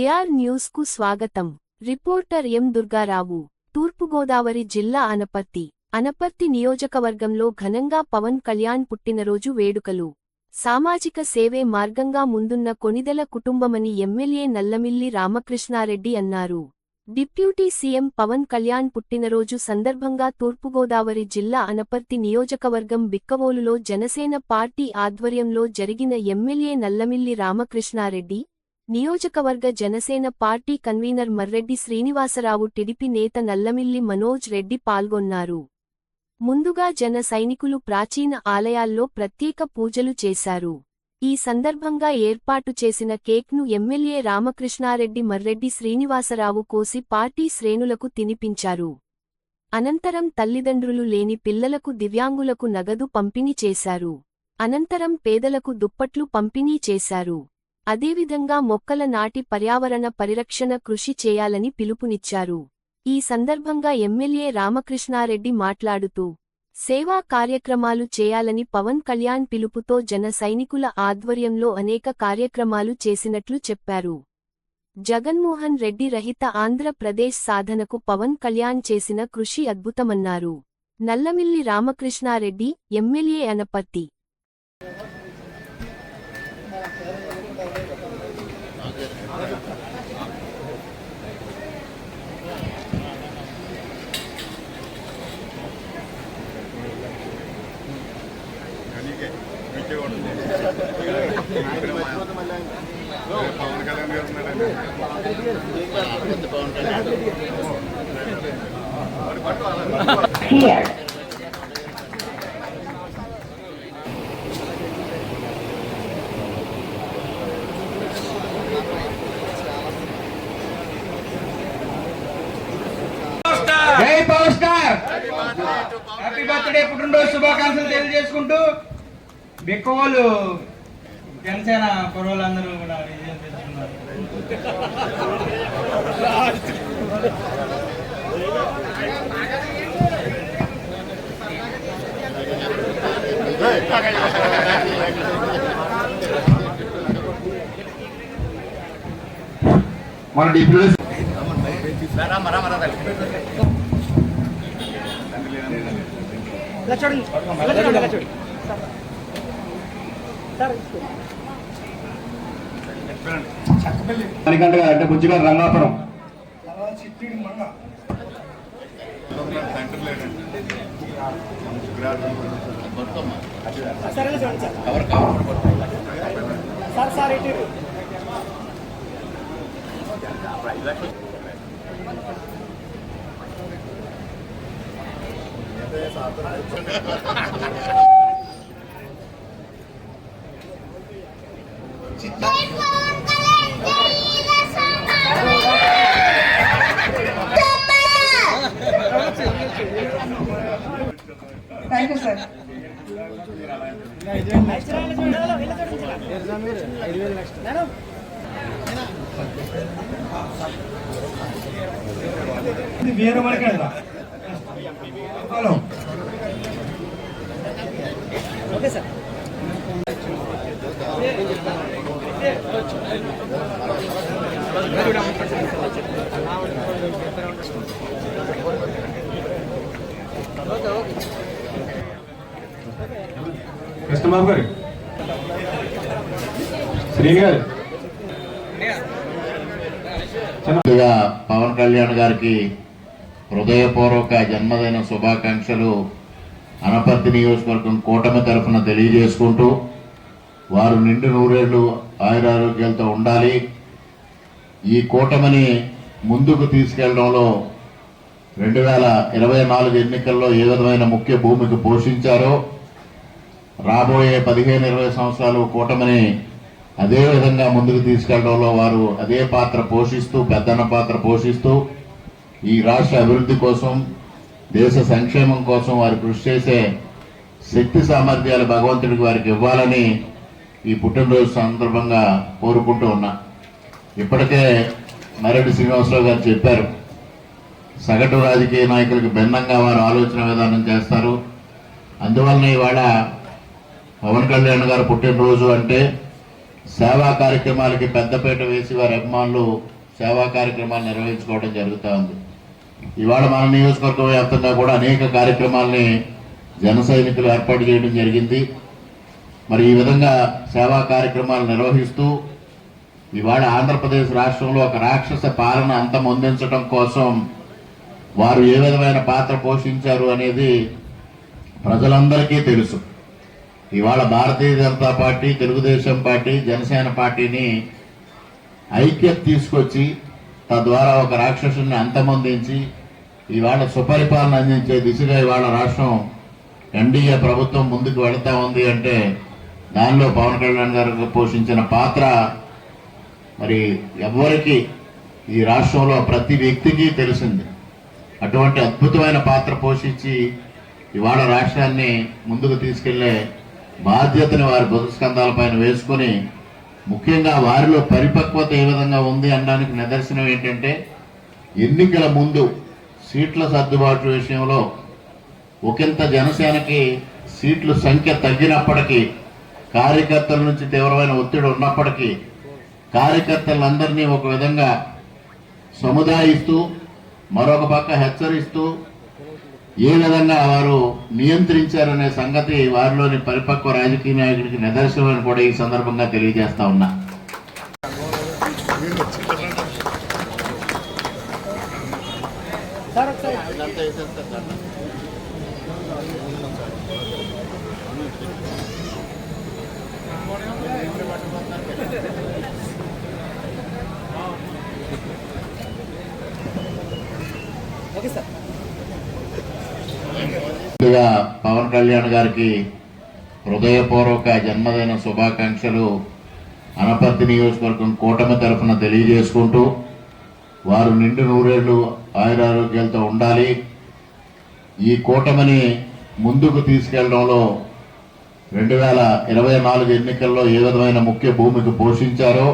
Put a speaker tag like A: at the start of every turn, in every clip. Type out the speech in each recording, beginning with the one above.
A: DR న్యూస్కు స్వాగతం. Reporter ఎం దుర్గారావు తూర్పుగోదావరి జిల్లా అనపర్తి అనపర్తి నియోజకవర్గంలో ఘనంగా పవన్ కళ్యాణ్ పుట్టినరోజు వేడుకలు. సామాజిక సేవే మార్గంగా ముందున్న కొనిదెల కుటుంబమని ఎమ్మెల్యే నల్లమిల్లి రామకృష్ణారెడ్డి అన్నారు. డిప్యూటీ సీఎం పవన్ కళ్యాణ్ పుట్టినరోజు సందర్భంగా తూర్పుగోదావరి జిల్లా అనపర్తి నియోజకవర్గం బిక్కవోలులో జనసేన పార్టీ ఆధ్వర్యంలో జరిగిన ఎమ్మెల్యే నల్లమిల్లి రామకృష్ణారెడ్డి నియోజకవర్గ Janasena party convener Marreddy Srinivasarao TDP నేత నల్లమిల్లి మనోజ్ రెడ్డి పాల్గొన్నారు. ముందుగా జన సైనికులు ప్రాచీన ఆలయాల్లో ప్రత్యేక పూజలు చేశారు. ఈ సందర్భంగా ఏర్పాటు చేసిన కేక్ను ఎమ్మెల్యే రామకృష్ణారెడ్డి మర్రెడ్డి శ్రీనివాసరావు కోసి పార్టీ శ్రేణులకు తినిపించారు. అనంతరం తల్లిదండ్రులు లేని పిల్లలకు దివ్యాంగులకు నగదు పంపిణీ చేశారు. అనంతరం పేదలకు దుప్పట్లు పంపిణీ చేశారు. అదేవిధంగా మొక్కల నాటి పర్యావరణ పరిరక్షణ కృషి చేయాలని పిలుపునిచ్చారు. ఈ సందర్భంగా ఎమ్మెల్యే రామకృష్ణారెడ్డి మాట్లాడుతూ సేవా కార్యక్రమాలు చేయాలని పవన్ కళ్యాణ్ పిలుపుతో జన సైనికుల ఆధ్వర్యంలో అనేక కార్యక్రమాలు చేసినట్లు చెప్పారు. జగన్మోహన్ రెడ్డి రహిత ఆంధ్రప్రదేశ్ సాధనకు పవన్ కళ్యాణ్ చేసిన కృషి అద్భుతమన్నారు. నల్లమిల్లి రామకృష్ణారెడ్డి ఎమ్మెల్యే అనపర్తి
B: పవన్ కళ్యాణ్ గారు ఉన్నాడండి
C: here.
D: జై పవర్ స్టార్ హ్యాపీ బర్త్డే పుట్టినరోజు శుభాకాంక్షలు తెలియజేసుకుంటూ బిక్కవాళ్ళు జనసేన కుర్రోళ్ళందరూ కూడా విజయం తెచ్చుకున్నారు. మన డిప్యూటీ మణికంఠ గారు అంటే బుజ్జిగారు రంగాపురం.
B: తండ్రి లేడండి
C: Thank you, sir.
D: ఇది వేరే మనకి హలో కృష్ణబాబు గారు శ్రీ గారు.
E: పవన్ కళ్యాణ్ గారికి హృదయపూర్వక జన్మదిన శుభాకాంక్షలు. అనపర్తి నియోజకవర్గం కూటమి తరఫున తెలియజేసుకుంటూ వారు నిండు నూరేళ్ళు ఆయురారోగ్యాలతో ఉండాలి. ఈ కూటమిని ముందుకు తీసుకెళ్ళడంలో రెండు వేల ఇరవై నాలుగు ఎన్నికల్లో ఏ విధమైన ముఖ్య భూమికి పోషించారో రాబోయే పదిహేను ఇరవై సంవత్సరాలు కూటమిని అదే విధంగా ముందుకు తీసుకెళ్ళడంలో వారు అదే పాత్ర పోషిస్తూ పెద్దన్న పాత్ర పోషిస్తూ ఈ రాష్ట్ర అభివృద్ధి కోసం దేశ సంక్షేమం కోసం వారు కృషి చేసే శక్తి సామర్థ్యాలు భగవంతుడికి వారికి ఇవ్వాలని ఈ పుట్టినరోజు సందర్భంగా కోరుకుంటూ ఉన్నా. ఇప్పటికే మరెడ్డి శ్రీనివాసరావు గారు చెప్పారు సగటు రాజకీయ నాయకులకు భిన్నంగా వారు ఆలోచన విధానం చేస్తారు. అందువలన ఇవాళ పవన్ కళ్యాణ్ గారు పుట్టినరోజు అంటే సేవా కార్యక్రమాలకి పెద్దపీట వేసి వారి అభిమానులు సేవా కార్యక్రమాలు నిర్వహించుకోవడం జరుగుతూ ఉంది. ఇవాళ మన నియోజకవర్గం వ్యాప్తంగా కూడా అనేక కార్యక్రమాల్ని జన సైనికులు ఏర్పాటు చేయడం జరిగింది. మరి ఈ విధంగా సేవా కార్యక్రమాలు నిర్వహిస్తూ ఇవాళ ఆంధ్రప్రదేశ్ రాష్ట్రంలో ఒక రాక్షస పాలన అంతం అందించడం కోసం వారు ఏ విధమైన పాత్ర పోషించారు అనేది ప్రజలందరికీ తెలుసు. ఇవాళ భారతీయ జనతా పార్టీ తెలుగుదేశం పార్టీ జనసేన పార్టీని ఐక్యత తీసుకొచ్చి తద్వారా ఒక రాక్షసుని అంతమొందించి ఇవాళ సుపరిపాలన అందించే దిశగా ఇవాళ రాష్ట్రం ఎన్డీఏ ప్రభుత్వం ముందుకు వెళతా ఉంది అంటే దానిలో పవన్ కళ్యాణ్ గారు పోషించిన పాత్ర మరి ఎవ్వరికి ఈ రాష్ట్రంలో ప్రతి వ్యక్తికి తెలిసింది. అటువంటి అద్భుతమైన పాత్ర పోషించి ఇవాళ రాష్ట్రాన్ని ముందుకు తీసుకెళ్ళే బాధ్యతని వారి బుధస్కంధాలపైన వేసుకొని ముఖ్యంగా వారిలో పరిపక్వత ఏ విధంగా ఉంది అనడానికి నిదర్శనం ఏంటంటే ఎన్నికల ముందు సీట్ల సర్దుబాటు విషయంలో ఒకంత జనసేనకి సీట్లు సంఖ్య తగ్గినప్పటికీ కార్యకర్తల నుంచి తీవ్రమైన ఒత్తిడి ఉన్నప్పటికీ కార్యకర్తలందరినీ ఒక విధంగా సముదాయిస్తూ మరొక పక్క హెచ్చరిస్తూ ఏ విధంగా వారు నియంత్రించారనే సంగతి వారిలోని పరిపక్వ రాజకీయ నాయకుడికి నిదర్శనమని కూడా ఈ సందర్భంగా తెలియజేస్తా ఉన్నా. పవన్ కళ్యాణ్ గారికి హృదయపూర్వక జన్మదిన శుభాకాంక్షలు. అనపర్తి నియోజకవర్గం కూటమి తరఫున తెలియజేసుకుంటూ వారు నిండు నూరేళ్ళు ఆయురారోగ్యాలతో ఉండాలి. ఈ కూటమిని ముందుకు తీసుకెళ్ళడంలో రెండు వేల ఇరవై నాలుగు ఎన్నికల్లో ఏ విధమైన ముఖ్య భూమిక పోషించారో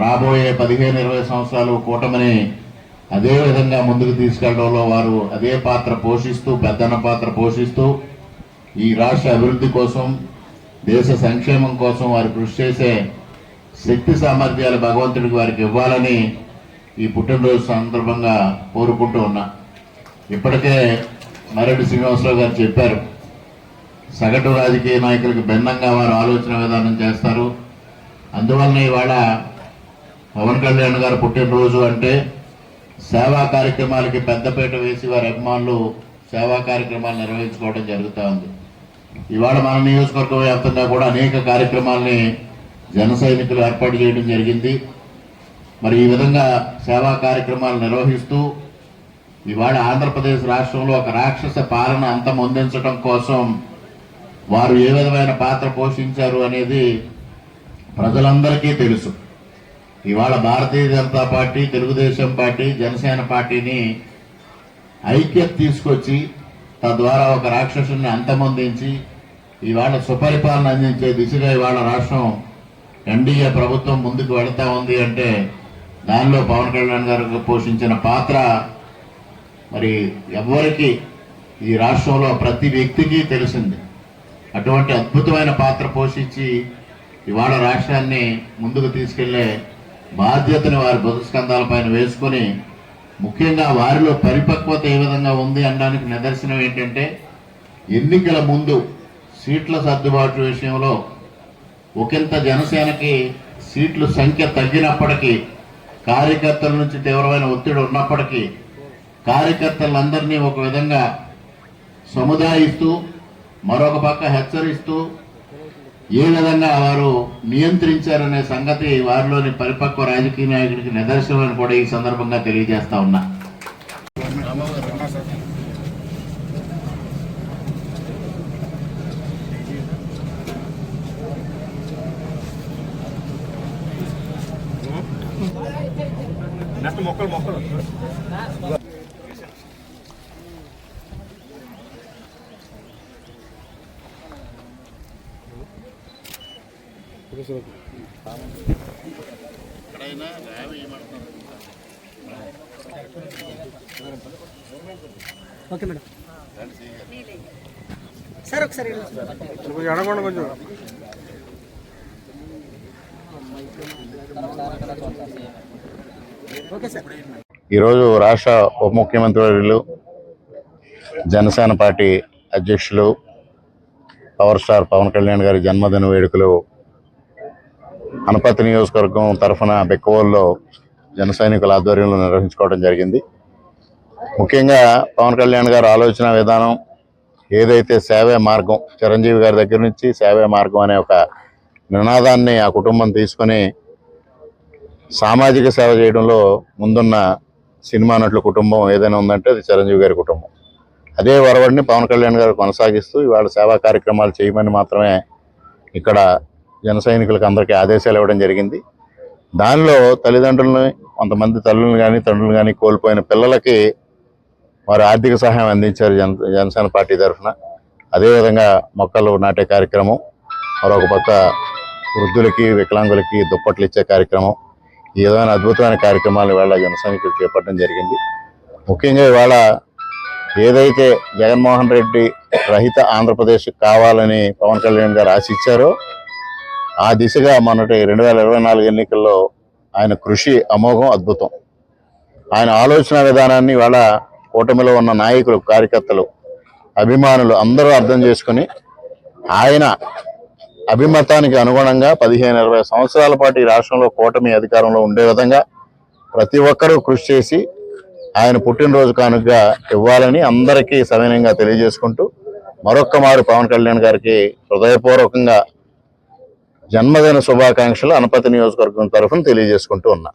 E: రాబోయే పదిహేను ఇరవై సంవత్సరాలు కూటమిని అదే విధంగా ముందుకు తీసుకెళ్ళడంలో వారు అదే పాత్ర పోషిస్తూ పెద్దన్న పాత్ర పోషిస్తూ ఈ రాష్ట్ర అభివృద్ధి కోసం దేశ సంక్షేమం కోసం వారు కృషి చేసే శక్తి సామర్థ్యాలు భగవంతుడికి వారికి ఇవ్వాలని ఈ పుట్టినరోజు సందర్భంగా కోరుకుంటూ ఉన్నా. ఇప్పటికే మరెడ్డి శ్రీనివాసరావు గారు చెప్పారు. సగటు రాజకీయ నాయకులకు భిన్నంగా వారు ఆలోచన విధానం చేస్తారు. అందువలన ఇవాళ పవన్ కళ్యాణ్ గారు పుట్టినరోజు అంటే సేవా కార్యక్రమాలకి పెద్దపీట వేసి వారి అభిమానులు సేవా కార్యక్రమాలు నిర్వహించుకోవడం జరుగుతూ ఉంది. ఇవాళ మన నియోజకవర్గ వ్యాప్తంగా కూడా అనేక కార్యక్రమాల్ని జన సైనికులు ఏర్పాటు చేయడం జరిగింది. మరి ఈ విధంగా సేవా కార్యక్రమాలు నిర్వహిస్తూ ఇవాళ ఆంధ్రప్రదేశ్ రాష్ట్రంలో ఒక రాక్షస పాలన అంతమొందించడం కోసం వారు ఏ విధమైన పాత్ర పోషించారు అనేది ప్రజలందరికీ తెలుసు. ఇవాళ భారతీయ జనతా పార్టీ తెలుగుదేశం పార్టీ జనసేన పార్టీని ఐక్యత తీసుకొచ్చి తద్వారా ఒక రాక్షసుని అంతమొందించి ఇవాళ సుపరిపాలన అందించే దిశగా ఇవాళ రాష్ట్రం ఎన్డీఏ ప్రభుత్వం ముందుకు వెళతా ఉంది అంటే దానిలో పవన్ కళ్యాణ్ గారు పోషించిన పాత్ర మరి ఎవ్వరికి ఈ రాష్ట్రంలో ప్రతి వ్యక్తికి తెలిసింది. అటువంటి అద్భుతమైన పాత్ర పోషించి ఇవాళ రాష్ట్రాన్ని ముందుకు తీసుకెళ్ళే బాధ్యతని వారి బుధస్కంధాలపైన వేసుకొని ముఖ్యంగా వారిలో పరిపక్వత ఏ విధంగా ఉంది అనడానికి నిదర్శనం ఏంటంటే ఎన్నికల ముందు సీట్ల సర్దుబాటు విషయంలో ఒకంత జనసేనకి సీట్ల సంఖ్య తగ్గినప్పటికీ కార్యకర్తల నుంచి తీవ్రమైన ఒత్తిడి ఉన్నప్పటికీ కార్యకర్తలందరినీ ఒక విధంగా సముదాయిస్తూ మరొక పక్క హెచ్చరిస్తూ ఏ విధంగా వారు నియంత్రించారనే సంగతి వారిలోని పరిపక్వ రాజకీయ నాయకుడికి నిదర్శనం కూడా ఈ సందర్భంగా తెలియజేస్తా ఉన్నా.
B: మొక్కలు మొక్కలు.
C: Okay madam. సార్ ఒకసారి
B: కొంచెం ఎడగొండ కొంచెం.
F: ఈరోజు రాష్ట్ర ఉప ముఖ్యమంత్రి వర్యులు జనసేన పార్టీ అధ్యక్షులు పవర్ స్టార్ పవన్ కళ్యాణ్ గారి జన్మదిన వేడుకలు అనపతి నియోజకవర్గం తరఫున బెక్కవోల్లో జన సైనికుల ఆధ్వర్యంలో నిర్వహించుకోవడం జరిగింది. ముఖ్యంగా పవన్ కళ్యాణ్ గారి ఆలోచన విధానం ఏదైతే సేవే మార్గం చిరంజీవి గారి దగ్గర నుంచి సేవే మార్గం అనే ఒక నినాదాన్ని ఆ కుటుంబం తీసుకొని సామాజిక సేవ చేయడంలో ముందున్న సినిమా నటుల కుటుంబం ఏదైనా ఉందంటే అది చిరంజీవి గారి కుటుంబం. అదే వరవడిని పవన్ కళ్యాణ్ గారు కొనసాగిస్తూ ఇవాళ సేవా కార్యక్రమాలు చేయమని మాత్రమే ఇక్కడ జన సైనికులకు అందరికీ ఆదేశాలు ఇవ్వడం జరిగింది. దానిలో తల్లిదండ్రులని కొంతమంది తల్లులను కానీ తండ్రులు కానీ కోల్పోయిన పిల్లలకి వారు ఆర్థిక సహాయం అందించారు జన జనసేన పార్టీ తరఫున. అదేవిధంగా మొక్కలు నాటే కార్యక్రమం మరొక పక్క వృద్ధులకి వికలాంగులకి దుప్పట్లు ఇచ్చే కార్యక్రమం ఈ విధమైన అద్భుతమైన కార్యక్రమాలు ఇవాళ జన సైనికులు చేపట్టడం జరిగింది. ముఖ్యంగా ఇవాళ ఏదైతే జగన్మోహన్ రెడ్డి రహిత ఆంధ్రప్రదేశ్ కావాలని పవన్ కళ్యాణ్ గారు ఆశిచ్చారో ఆ దిశగా మొన్నటి రెండు వేల ఇరవై నాలుగు ఎన్నికల్లో ఆయన కృషి అమోఘం అద్భుతం. ఆయన ఆలోచన విధానాన్ని ఇవాళ కూటమిలో ఉన్న నాయకులు కార్యకర్తలు అభిమానులు అందరూ అర్థం చేసుకుని ఆయన అభిమతానికి అనుగుణంగా పదిహేను ఇరవై సంవత్సరాల పాటు ఈ రాష్ట్రంలో కూటమి అధికారంలో ఉండే విధంగా ప్రతి ఒక్కరూ కృషి చేసి ఆయన పుట్టినరోజు కానుకగా ఇవ్వాలని అందరికీ సవినయంగా తెలియజేసుకుంటూ మరొక్క మారు పవన్ కళ్యాణ్ గారికి హృదయపూర్వకంగా జన్మదిన శుభాకాంక్షలు అనపతి నియోజకవర్గం తరఫున తెలియజేసుకుంటూ ఉన్నా